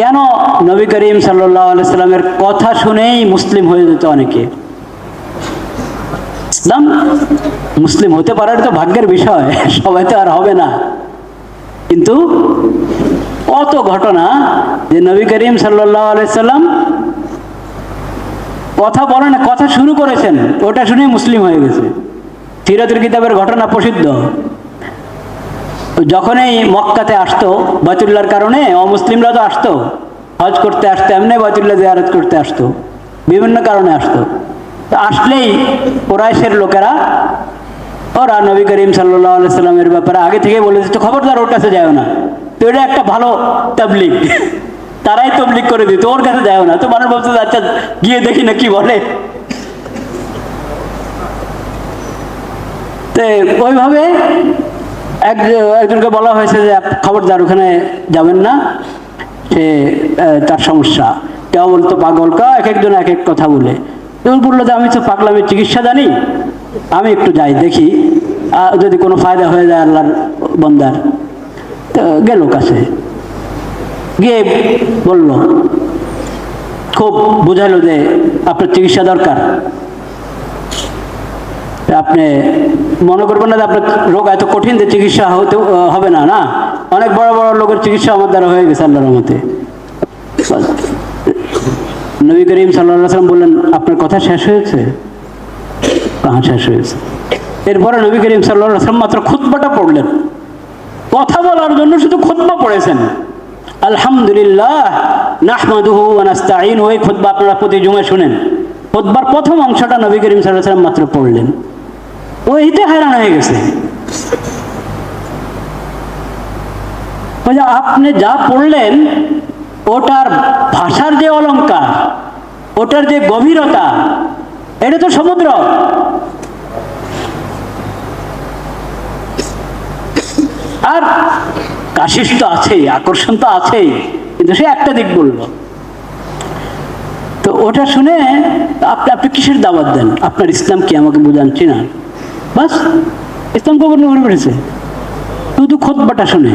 কেন নবী করিম সাল্লাহ সাল্লামের কথা শুনেই মুসলিম হয়ে যেত অনেকে? ইসলাম মুসলিম হতে পারার তো ভাগ্যের বিষয়, সবাই তো আর হবে না। কিন্তু কত ঘটনা যে নবী করিম সাল্লাহ সাল্লাম কথা বলে না কথা শুরু করেছেন, ওটা শুনেই মুসলিম হয়ে গেছে। সিরাতের কিতাবের ঘটনা প্রসিদ্ধ। যখনই মক্কাতে আসতো বাতুল্লার কারণে অমুসলিমরা তো আসতো। হজ করতে আসতো, এমনি বাতুল্লাহ জিয়ারত করতে আসতো। বিভিন্ন কারণে আসতো। তো আসলেই কোরাইশের লোকেরা, ওরা নবী করিম সাল্লাহ সাল্লামের ব্যাপারে আগে থেকে বলে দিত, খবরদার ওর কাছে যায় না। তো এটা একটা ভালো তাবলিক তারাই তবলিক করে দিত, ওর কাছে যাও না। তো মানুষ বলতো আচ্ছা গিয়ে দেখি না কি বলে। তো ওইভাবে এক, একজনকে বলা হয়েছে যে খবরদার ওখানে যাবেন না। সে তার সমস্যা। কেউ বলতো, পাগল কা? এক একজন এক এক কথা বলে। এবার বলল যে, আমি তো পাগলামের চিকিৎসা জানি। আমি একটু যাই, দেখি। যদি কোনো ফায়দা হয়ে যায় আল্লাহর বন্দার, তো গেল কাছে। গিয়ে বলল, খুব বোঝালো যে, আপনার চিকিৎসা দরকার। আপনি মনে করবেন না যে আপনার রোগ এত কঠিন যে চিকিৎসা হতে হবে না না? অনেক বড় বড় লোকের চিকিৎসা আমার দ্বারা হয়ে গেছে আল্লাহর মতে নবী করিম সাল্লাহ সাল্লাম বললেন, আপনার কথা শেষ হয়েছে? হ্যাঁ শেষ হয়েছে। এরপরে নবী করিম সাল্লাহ সাল্লাম মাত্র খুতবাটা পড়লেন। কথা বলার জন্য শুধু খুতবা পড়েছেন। আলহামদুলিল্লাহ, নাহমাদুহু ওয়া নাস্তাঈন ওই খুতবা আপনারা প্রতি জুমে শুনেন। খুতবার প্রথম অংশটা নবী করিম সাল্লাল্লাহু আলাইহি ওয়াসাল্লাম মাত্র পড়লেন। ওইতে হয়রান হয়ে গেছে। আপনি যা পড়লেন, ওটার ভাষার যে অলঙ্কার ওটার যে গভীরতা, এটা তো সমুদ্র। আর কাশিস তো আছেই, আকর্ষণ তো আছেই, কিন্তু সে একটা দিক বলল। তো ওটা শুনে আপনি আপনি কিসের দাবাত দেন? আপনার ইসলাম কি আমাকে বোঝান না বাস, ইসলাম কবর করে পড়েছে। শুধু খোদবাটা শুনে।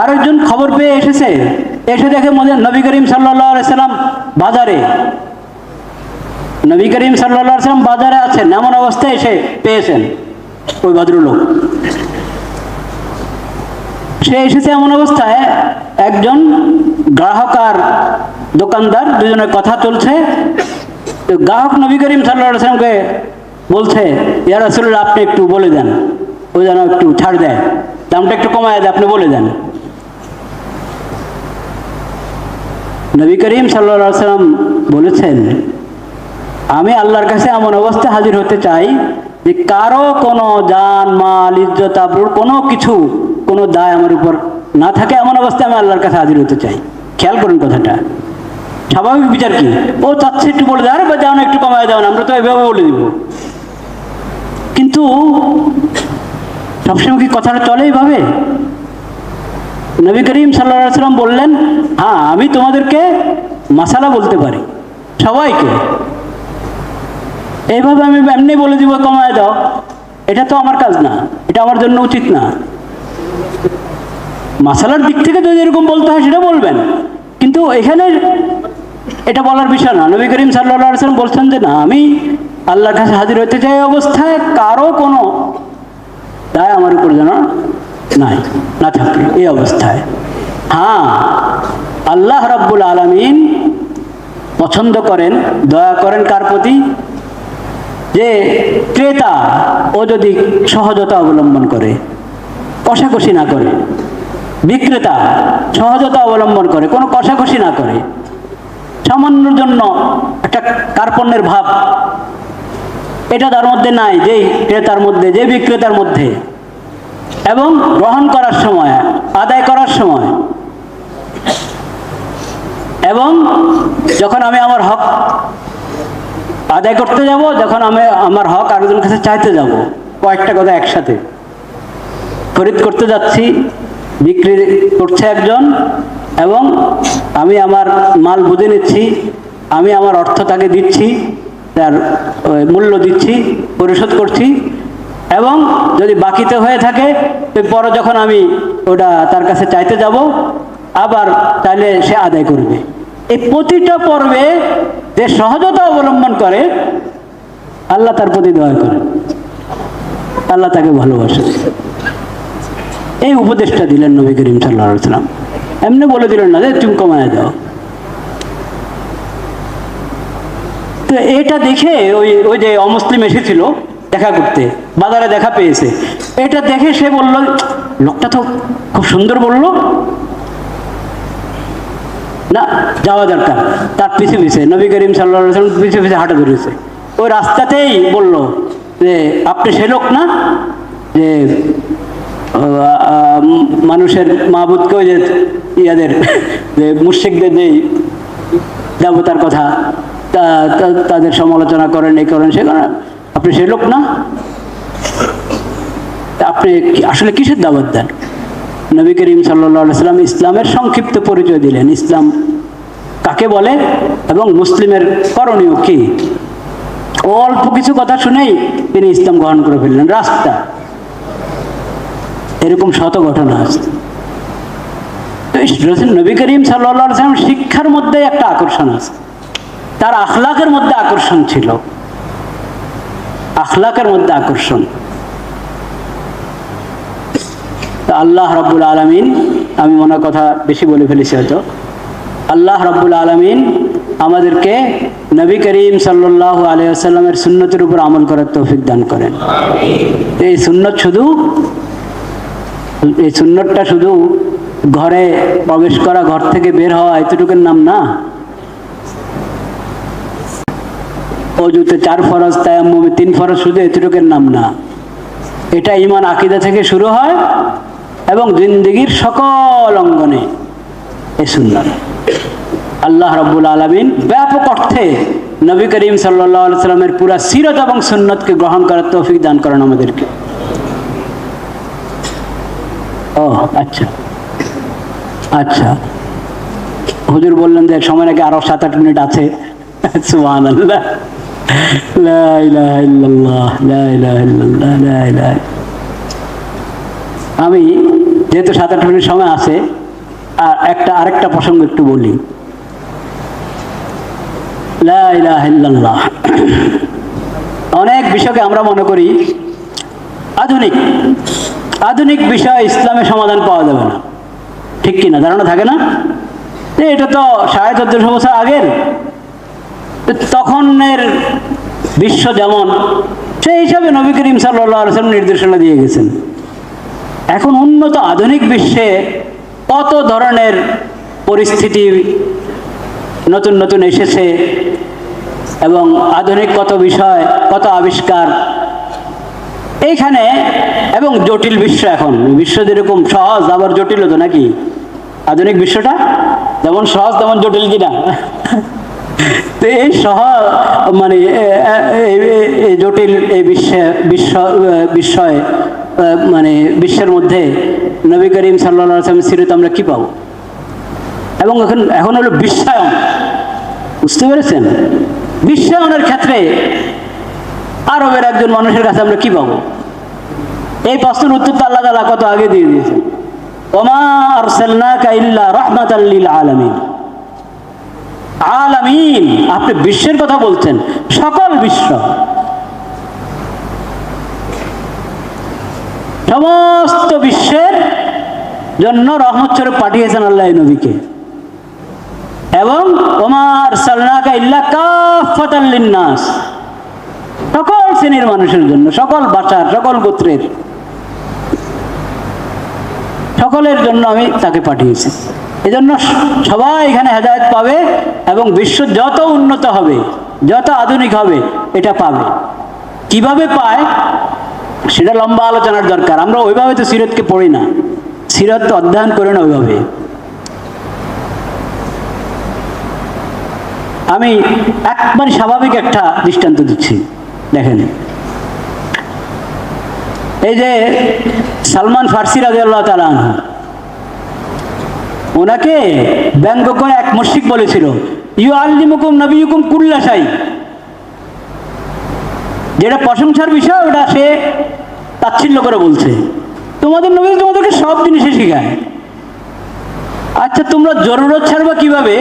আরেকজন খবর পেয়ে এসেছে, এসে দেখে নবী করিম সাল্লাম বাজারে। নবী করিম সাল্লাম বাজারে আছেন, এমন অবস্থায় এসে পেয়েছেন ওই ভদ্রলোক। সে এসেছে এমন অবস্থায়, একজন গ্রাহক আর দোকানদার দুজনের কথা চলছে গ্রাহক নবী করিম সাল্লাহ সাল্লামকে বলছে, ইয়া রাসূলুল্লাহ, আপনি একটু বলে দেন। ও যেন একটু ছাড় দেয়। দামটা একটু কমায় দেয়, আপনি বলে দেন। নবী করিম সাল্লাহ সাল্লাম বলেছেন, আমি আল্লাহর কাছে এমন অবস্থায় হাজির হতে চাই যে কারও কোনো জান, মাল, ইজ্জত, আবরুর কোনো কিছু, কোনো দায় আমার উপর না থাকে, এমন অবস্থায় আমি আল্লাহর কাছে হাজির হতে চাই। খেয়াল করুন কথাটা। স্বাভাবিক বিচার কি? ও চাচ্ছে একটু বলে দেয়, আরে বা যাও না, একটু কমায় দাও না, আমরা তো এভাবে বলে দিব। কিন্তু সবসময় কি কথাটা চলে এইভাবে? নবী করিম সাল্লাম বললেন হ্যাঁ আমি তোমাদেরকে মাসালা বলতে পারি, সবাইকে। এইভাবে আমি এমনি বলে দিব, কমায় দাও। এটা তো আমার কাজ না, এটা আমার জন্য উচিত না। মাসালার দিক থেকে যদি এরকম বলতে হয়, সেটা বলবেন। কিন্তু এখানে এটা বলার বিষয় না। নবী করিম সাল্লাহ সাল্লাম বলছেন যে, না, আমি আল্লাহর কাছে হাজির হতে চাই অবস্থায় কারও কোনো দায় আমার উপর যেন নাই, না থাকে, এই অবস্থায়। হ্যাঁ আল্লাহ রাব্বুল আলামিন পছন্দ করেন, দয়া করেন কার প্রতি? যে ক্রেতা, ও যদি সহজতা অবলম্বন করে, কষাকষি না করে, বিক্রেতা, সহজতা অবলম্বন করে, কোনো কষাকষি না করে, সামান্যর জন্য একটা কার্পণ্যের ভাব এটা তার মধ্যে নাই যেই ক্রেতার মধ্যে, যে বিক্রেতার মধ্যে। এবং গ্রহণ করার সময়, আদায় করার সময়। এবং যখন আমি আমার হক আদায় করতে যাব, যখন আমি আমার হক আরেকজনের কাছে চাইতে যাব, কয়েকটা কথা একসাথে। খরিদ করতে যাচ্ছি, বিক্রি করছে একজন, এবং আমি আমার মাল বুঝে নিচ্ছি, আমি আমার অর্থ তাকে দিচ্ছি তার মূল্য দিচ্ছি, পরিশোধ করছি, এবং যদি বাকিতে হয়ে থাকে পরে যখন আমি ওটা তার কাছে চাইতে যাব, আবার তাহলে সে আদায় করবে। এই প্রতিটা পর্বে যে সহজতা অবলম্বন করে, আল্লাহ তার প্রতি দয়া করে। আল্লাহ তাকে ভালোবাসে। এই উপদেশটা দিলেন নবী করিম সাল্লাহ সাল্লাম এমনি বলে দিলেন না যে, তুমি কমায় দাও। তো এটা দেখে ওই ওই যে অমুসলিম এসেছিল দেখা করতে, বাজারে দেখা পেয়েছে। এটা দেখে সে বলল, লোকটা তো খুব সুন্দর বলল। না, যাওয়া দরকার। তার পিছে পিছে, নবী করিম সাল্লাহ পিছে পিছে হাঁটা ধরেছে। ওই রাস্তাতেই বলল যে, আপনি সে লোক না? যে মানুষের মাহবুদকে ওই যে ইয়াদের, যে মুর্শিকদের যে দেবতার কথা তাদের সমালোচনা করেন এই করেন, সে করেন। আপনি সে লোক না। আপনি আসলে কিসের দাবাত দেন? নবী করিম সাল্লাম ইসলামের সংক্ষিপ্ত পরিচয় দিলেন। ইসলাম কাকে বলে এবং মুসলিমের করণীয় কি? অল্প কিছু কথা শুনেই তিনি ইসলাম গ্রহণ করে ফেললেন। রাস্তা। এরকম শত ঘটনা আছে। নবী করিম সাল্লাম শিক্ষার মধ্যে একটা আকর্ষণ আছে। তার আখলাকের মধ্যে আকর্ষণ ছিল। আখলাকের মধ্যে আকর্ষণ। আল্লাহ রব্বুল আলমিন, আমি মনে কথা বেশি বলে ফেলেছি হয়তো। আল্লাহ রব্বুল আলমিন আমাদেরকে নবী করিম সাল্লাহ আলিয়াল্লামের সুন্নতির উপর আমল করার তৌফিক দান করেন। এই সুন্নত শুধু, এই সুন্নতটা শুধু ঘরে প্রবেশ করা, ঘর থেকে বের হওয়া এতটুকুর নাম না। অজুতে চার ফরজ তায়াম্মুমে, তিন ফরজ শুধু এতটুকুর নাম না। এটা ইমান আকিদা থেকে শুরু হয় এবং জিন্দগির সকল অঙ্গনে এ সুন্দর আল্লাহ রব্বুল আলমিন ব্যাপক অর্থে নবী করিম সাল্লাহ সাল্লামের পুরা সিরত এবং সুন্নতকে গ্রহণ করার তৌফিক দান করেন আমাদেরকে। ও আচ্ছা। আচ্ছা। হুজুর বললেন যে সময় নাকি আরও সাত আট মিনিট আছে। সুবহান আল্লাহ লা ইলাহা ইল্লাল্লাহ, লা ইলাহা ইল্লাল্লাহ, লা ইলাহা আমি যেহেতু সাত আট মিনিট সময় আছে আর একটা আরেকটা প্রসঙ্গ একটু বলি। লা ইলাহা ইল্লাল্লাহ। অনেক বিষয়কে আমরা মনে করি আধুনিক। আধুনিক বিষয় ইসলামে সমাধান পাওয়া যাবে না। ঠিক কিনা? ধারণা থাকে না? এটা তো সাড়ে চোদ্দশো বছর আগের তখনের বিশ্ব যেমন, সেই হিসাবে নবী করিম আলসালাম নির্দেশনা দিয়ে গেছেন। এখন উন্নত আধুনিক বিশ্বে কত ধরনের পরিস্থিতি নতুন নতুন এসেছে এবং আধুনিক কত বিষয়, কত আবিষ্কার। এইখানে এবং জটিল বিশ্ব এখন। বিশ্ব যেরকম সহজ, আবার জটিল হতো নাকি? আধুনিক বিশ্বটা যেমন সহজ, তেমন জটিল কিনা? তো এই সহ মানে জটিল এই বিশ্বে, বিশ্ব বিস্ময় মানে বিশ্বের মধ্যে নবী করিম সাল্লাহ আসলাম সিরত আমরা কি পাবো? এবং এখন এখন হলো বিশ্বায়ন বুঝতে পেরেছেন? বিশ্বায়নের ক্ষেত্রে আরবের একজন মানুষের কাছে আমরা কি পাবো? এই প্রশ্নের উত্তর তো আল্লাহ তালা কত আগে দিয়ে দিয়েছেন। ওমা আরসালনাকা ইল্লা রাহমাতাল লিল আলামিন। আলামিন, আপনি বিশ্বের কথা বলছেন, সকল বিশ্ব। সমস্ত বিশ্বের জন্য রহমত পাঠিয়েছেন আল্লাহ নবীকে। এবং ওমার সালনাকা ইল্লা কাফাতাল লিন্নাস। সকল শ্রেণির মানুষের জন্য, সকল বাচার সকল গোত্রের, সকলের জন্য আমি তাকে পাঠিয়েছি। এজন্য সবাই এখানে হেদায়ত পাবে এবং বিশ্ব যত উন্নত হবে, যত আধুনিক হবে, এটা পাবে। কীভাবে পায়? সেটা লম্বা আলোচনার দরকার। আমরা ওইভাবে তো সিরতকে পড়ি না। সিরত তো অধ্যয়ন করি না ওইভাবে। আমি একবার স্বাভাবিক একটা দৃষ্টান্ত দিচ্ছি। দেখেন। এই যে সালমান ফার্সি রাজি আল্লাহ তালা ওনাকে ব্যঙ্গ করে এক মুশিক বলেছিল ইউ আল্লিমুকুম নবীকুম কুল্লাশাই যেটা প্রশংসার বিষয়, ওটা সে তাচ্ছিল্য করে বলছে। তোমাদের নবী তোমাদেরকে সব জিনিসে শেখায়। আচ্ছা তোমরা জরুরত ছাড়বা কীভাবে?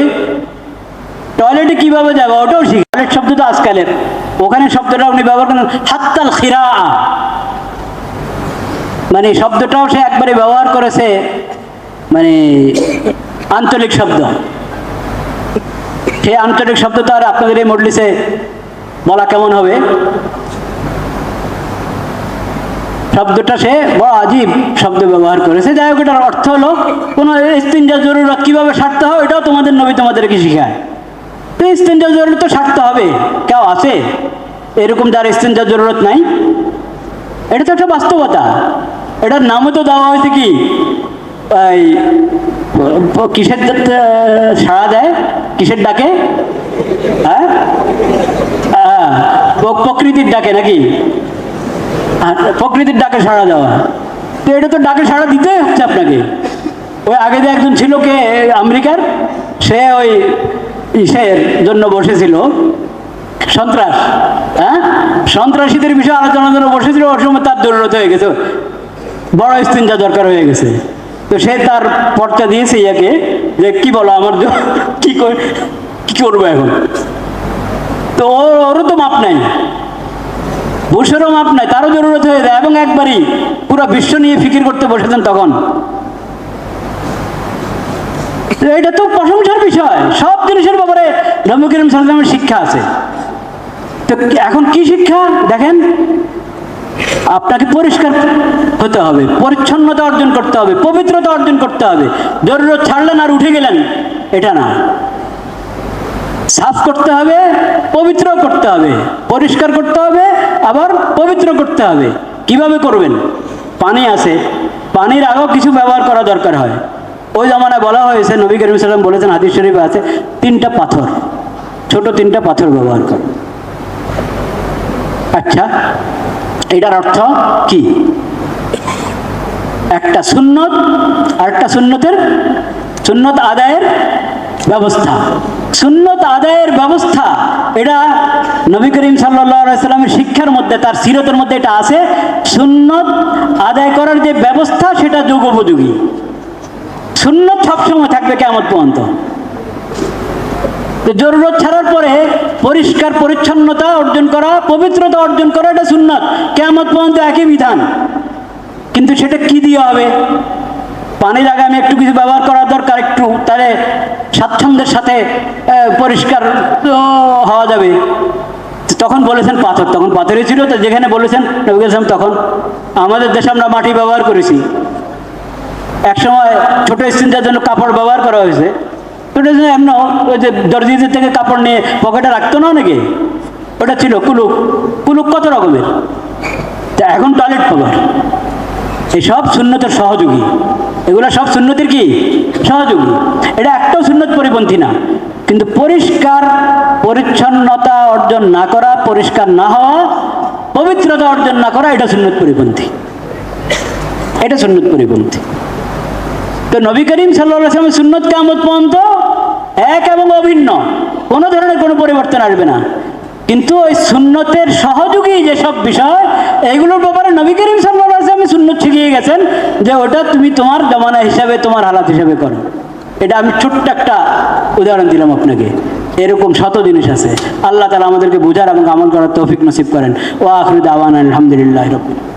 টয়লেটে কীভাবে যাবে? ওটাও শিখ। টয়লেট শব্দ তো আজকালের। ওখানে শব্দটা উনি ব্যবহার করেন, হাত্তাল খিরা মানে শব্দটাও সে একবারে ব্যবহার করেছে। মানে আঞ্চলিক শব্দ। সেই আঞ্চলিক শব্দ তো আর আপনাদের এই মডলিসে বলা কেমন হবে? শব্দটা সে বড় আজীব শব্দ ব্যবহার করেছে। যাই হোক, এটার অর্থ হলো, কোনো ইস্তিনজা জরুরত কীভাবে সারতে হয় এটাও তোমাদের নবী তোমাদেরকে শিখায়। তো ইস্তিনজা জরুরত তো সারতে হবে, কেউ আছে? এরকম যার ইস্তিনজা জরুরত নাই? এটা তো একটা বাস্তবতা। এটার নামও তো দেওয়া হয়েছে কি? প- কিসের সাড়া দেয়? কিসের ডাকে? হ্যাঁ? প্রকৃতির ডাকে নাকি? প্রকৃতির ডাকে সাড়া দেওয়া। তো এটা তো ডাকে সাড়া দিতেই হচ্ছে আপনাকে। ওই আগে যে একজন ছিল কে, আমেরিকার, সে ওই ইসের জন্য বসেছিল। সন্ত্রাস হ্যাঁ? সন্ত্রাসীদের বিষয়ে আলোচনার জন্য বসেছিল ওর সময় তার জরুরত হয়ে গেছে। বড় স্তিনজা দরকার হয়ে গেছে। তো সে তার পর্চা দিয়েছে ইয়াকে যে, কি বলো আমার কি কি করব এখন? তো ওরও তো মাপ নাই। বুশেরও মাপ নাই, তারও জরুরত হয়ে যায়। এবং একবারই পুরো বিশ্ব নিয়ে ফিকির করতে বসেছেন তখন। এটা তো প্রশংসার বিষয়। সব জিনিসের ব্যাপারে নবী করিম শিক্ষা আছে। তো এখন কি শিক্ষা? দেখেন। আপনাকে পরিষ্কার হতে হবে, পরিচ্ছন্নতা অর্জন করতে হবে, পবিত্রতা অর্জন করতে হবে। জরুরত ছাড়লেন আর উঠে গেলেন, এটা না। সাফ করতে হবে, পবিত্র করতে হবে, পরিষ্কার করতে হবে, আবার পবিত্র করতে হবে। কীভাবে করবেন? পানি আছে, পানির আগেও কিছু ব্যবহার করা দরকার হয়। ওই জামানায় বলা হয়েছে, নবী করিম সাল্লাম বলেছেন, হাদিস শরীফ আছে, তিনটা পাথর, ছোট তিনটা পাথর ব্যবহার কর। আচ্ছা এটার অর্থ কি? একটা সুন্নত আর একটা সুন্নতের, সুন্নত আদায়ের ব্যবস্থা। সুন্নত আদায়ের ব্যবস্থা, এটা নবী করিম সাল্লামের শিক্ষার মধ্যে, তার সিরতের মধ্যে এটা আছে। সুন্নত আদায় করার যে ব্যবস্থা, সেটা যুগোপযোগী। সুন্নত সবসময় থাকবে কেমন পর্যন্ত। তো জরুরত ছাড়ার পরে পরিষ্কার পরিচ্ছন্নতা অর্জন করা, পবিত্রতা অর্জন করা, এটা সুন্নত। কেমন পর্যন্ত একই বিধান। কিন্তু সেটা কি দিয়ে হবে? পানি আগে আমি একটু কিছু ব্যবহার করার দরকার, একটু তাহলে স্বাচ্ছন্দ্যের সাথে পরিষ্কার হওয়া যাবে। তখন বলেছেন পাথর, তখন পাথরই ছিল, তো যেখানে বলেছেন নবী সালাম তখন, আমাদের দেশে আমরা মাটি ব্যবহার করেছি। একসময় ছোট স্ত্রীদের জন্য কাপড় ব্যবহার করা হয়েছে। ওটা এমন, ওই যে দর্জিদের থেকে কাপড় নিয়ে পকেটে রাখতো না অনেকে, ওটা ছিল কুলুক কুলুক কত রকমের? তা এখন টয়লেট কভার এই সব সুন্নতের সহযোগী। এগুলো সব সুন্নতির কি? সহযোগী। এটা একটাও সুন্নত পরিপন্থী না। কিন্তু পরিষ্কার পরিচ্ছন্নতা অর্জন না করা, পরিষ্কার না হওয়া, পবিত্রতা অর্জন না করা, এটা সুন্নত পরিপন্থী। এটা সুন্নত পরিপন্থী। তো নবী করিম সাল্লাহ সাল্লামের সুন্নত কামত পর্যন্ত এক এবং অভিন্ন। কোনো ধরনের কোনো পরিবর্তন আসবে না। কিন্তু ওই সুন্নতের সহযোগী যেসব বিষয়, এগুলোর ব্যাপারে নবী করিম সাল্লামে সুন্নত শিখিয়ে গেছেন যে ওটা তুমি তোমার জমানা হিসাবে, তোমার হালাত হিসাবে করো। এটা আমি ছোট্ট একটা উদাহরণ দিলাম আপনাকে। এরকম শত জিনিস আছে। আল্লাহ তালা আমাদেরকে বোঝার এবং আমল করার তৌফিক নসিব করেন। ও আখরুদ আওয়ান আলহামদুলিল্লাহ রবিন